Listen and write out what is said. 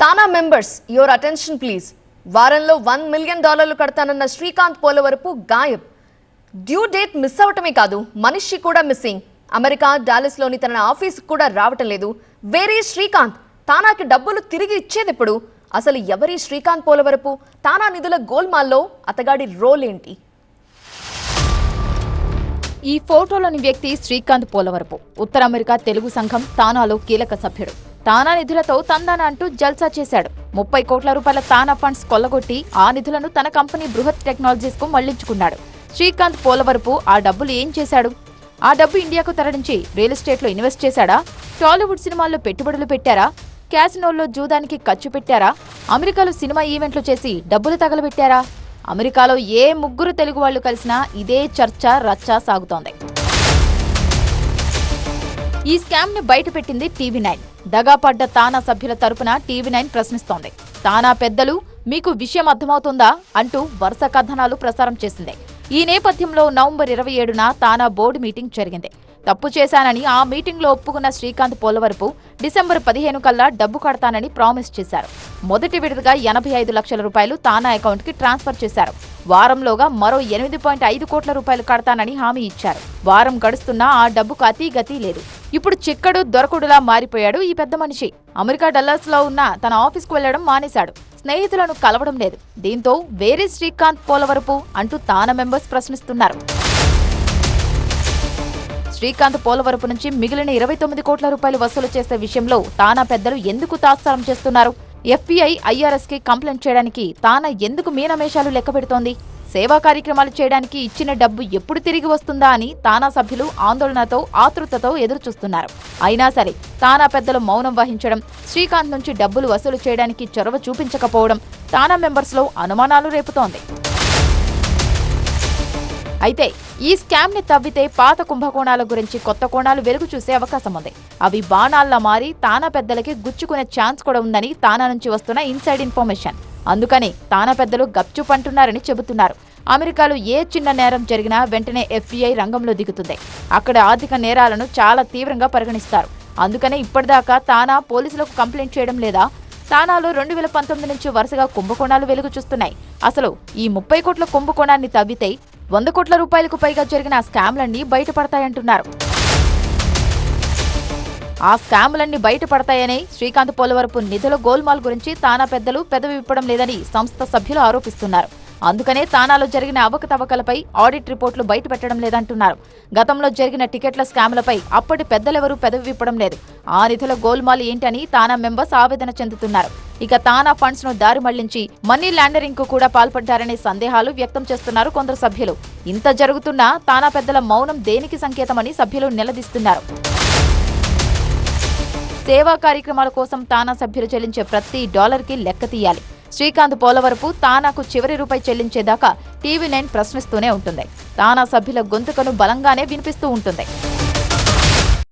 TANA members your attention please వారంలో one million డాలర్లు కడతానన్న శ్రీకాంత్ పోలవరపు గాయబ్. డ్యూ డేట్ మిస్ అవటమే కాదు మనిషి కూడా మిస్సింగ్ అమెరికా డాలస్లోని తన ఆఫీస్కి కూడా రావటం లేదు. వేరే శ్రీకాంత్ తానాకి డబ్బులు తిరిగి ఇచ్చేది ఇప్పుడు అసలు ఎవరి శ్రీకాంత్ పోలవరపు తానా నిధుల గోల్మాల్లో అతగాడి రోల్ ఏంటి? ఈ ఫోటోలోని వ్యక్తి శ్రీకాంత్ పోలవరపు ఉత్తర అమెరికా తెలుగు సంఘం తానాలో కీలక సభ్యుడు. తానా నిధులతో తందాన అంటూ జల్సా చేశాడు. ముప్పై కోట్ల రూపాయల తానా ఫండ్స్ కొల్లగొట్టి ఆ నిధులను తన కంపెనీ బృహత్ టెక్నాలజీస్కు మళ్ళించుకున్నాడు. శ్రీకాంత్ పోలవరపు ఆ డబ్బులు ఏం చేశాడు? ఆ డబ్బు ఇండియాకు తరలించి రియల్ ఎస్టేట్లో ఇన్వెస్ట్ చేశాడా? టాలీవుడ్ సినిమాల్లో పెట్టుబడులు పెట్టారా? క్యాసినోల్లో జూదానికి ఖర్చు పెట్టారా? అమెరికాలో సినిమా ఈవెంట్లు చేసి డబ్బులు తగలబెట్టారా? అమెరికాలో ఏ ముగ్గురు తెలుగు వాళ్ళు కలిసినా ఇదే చర్చ రచ్చ సాగుతోంది. ఈ స్కామ్ని బయటపెట్టింది టీవీ నైన్. దగాపడ్డ తానా సభ్యుల తరపున టీవీ నైన్ ప్రశ్నిస్తోంది. తానా పెద్దలు మీకు విషయం అర్థమవుతుందా? అంటూ వరుస కథనాలు ప్రసారం చేసింది. ఈ నేపథ్యంలో నవంబర్ ఇరవై ఏడున తానా బోర్డు మీటింగ్ జరిగింది. తప్పు చేశానని ఆ మీటింగ్లో ఒప్పుకున్న శ్రీకాంత్ పోలవరపు డిసెంబర్ పదిహేను కల్లా డబ్బు కడతానని ప్రామిస్ చేశారు. మొదటి విడతగా ఎనభై ఐదు లక్షల రూపాయలు తానా అకౌంట్కి ట్రాన్స్ఫర్ చేశారు. వారంలోగా మరో ఎనిమిది పాయింట్ ఐదు కోట్ల రూపాయలు కడతానని హామీ ఇచ్చారు. వారం గడుస్తున్నా ఆ డబ్బుకు అతి గతి లేదు. ఇప్పుడు చిక్కడు దొరకుడులా మారిపోయాడు ఈ పెద్ద మనిషి. అమెరికా డల్లర్స్లో లో ఉన్న తన ఆఫీస్కు వెళ్ళడం మానేశాడు. స్నేహితులను కలవడం లేదు. దీంతో వేరే శ్రీకాంత్ పోలవరపు అంటూ తాన మెంబర్స్ ప్రశ్నిస్తున్నారు. శ్రీకాంత్ పోలవరపు నుంచి మిగిలిన ఇరవై తొమ్మిది కోట్ల రూపాయలు వసూలు చేసే విషయంలో తానా పెద్దలు ఎందుకు తాత్సారం చేస్తున్నారు? ఎఫ్బీఐ ఐఆర్ఎస్కి కంప్లైంట్ చేయడానికి తానా ఎందుకు మీనమేషాలు లెక్కబెడుతోంది సేవా కార్యక్రమాలు చేయడానికి ఇచ్చిన డబ్బు ఎప్పుడు తిరిగి వస్తుందా అని తానా సభ్యులు ఆందోళనతో ఆతృతతో ఎదురుచూస్తున్నారు. అయినా సరే తానా పెద్దలు మౌనం వహించడం శ్రీకాంత్ నుంచి డబ్బులు వసూలు చేయడానికి చొరవ చూపించకపోవడం తానా మెంబర్స్లో అనుమానాలు రేపుతోంది. అయితే ఈ స్కామ్ని తవ్వితే పాత కుంభకోణాల గురించి కొత్త కోణాలు వెలుగు చూసే అవకాశం ఉంది. అవి బాణాల్లా మారి తానా పెద్దలకి గుచ్చుకునే ఛాన్స్ కూడా ఉందని తానా నుంచి వస్తున్న ఇన్సైడ్ ఇన్ఫర్మేషన్. అందుకని తానా పెద్దలు గప్చుపంటున్నారని చెబుతున్నారు. అమెరికాలో ఏ చిన్న నేరం జరిగినా వెంటనే ఎఫ్బీఐ రంగంలో దిగుతుంది. అక్కడ ఆర్థిక నేరాలను చాలా తీవ్రంగా పరిగణిస్తారు. అందుకనే ఇప్పటిదాకా తానా పోలీసులకు కంప్లైంట్ చేయడం లేదా? తానాలో రెండు వేల పంతొమ్మిది నుంచి వరుసగా కుంభకోణాలు వెలుగు చూస్తున్నాయి. అసలు ఈ ముప్పై కోట్ల కుంభకోణాన్ని తవ్వితే వంద కోట్ల రూపాయలకు పైగా జరిగిన స్కామ్లన్నీ బయటపడతాయంటున్నారు. ఆ స్కాములన్నీ బయటపడతాయని శ్రీకాంత్ పోలవరపు నిధుల గోల్మాల్ గురించి తానా పెద్దలు పెదవి విప్పడం లేదని సంస్థ సభ్యులు ఆరోపిస్తున్నారు. అందుకనే తానాలో జరిగిన అవకతవకలపై ఆడిట్ రిపోర్టులు బయటపెట్టడం లేదంటున్నారు. గతంలో జరిగిన టికెట్ల స్కాములపై అప్పటి పెద్దలెవరూ పెదవి విప్పడం లేదు. ఆ నిధుల గోల్మాల్ ఏంటని తానా మెంబర్స్ ఆవేదన చెందుతున్నారు. ఇక తానా ఫండ్స్ను దారి మళ్ళించి మనీ లాండరింగ్కు కూడా పాల్పడ్డారనే సందేహాలు వ్యక్తం చేస్తున్నారు కొందరు సభ్యులు. ఇంత జరుగుతున్నా తానా పెద్దల మౌనం దేనికి సంకేతమని సభ్యులు నిలదీస్తున్నారు. సేవా కార్యక్రమాల కోసం తానా సభ్యులు చెల్లించే ప్రతి డాలర్కి లెక్క తీయాలి. శ్రీకాంత్ పోలవరపు తానాకు చివరి రూపాయి చెల్లించేదాకా టీవీ నైన్ ప్రశ్నిస్తూనే ఉంటుంది. తానా సభ్యుల గొంతుకను బలంగానే వినిపిస్తూ ఉంటుంది.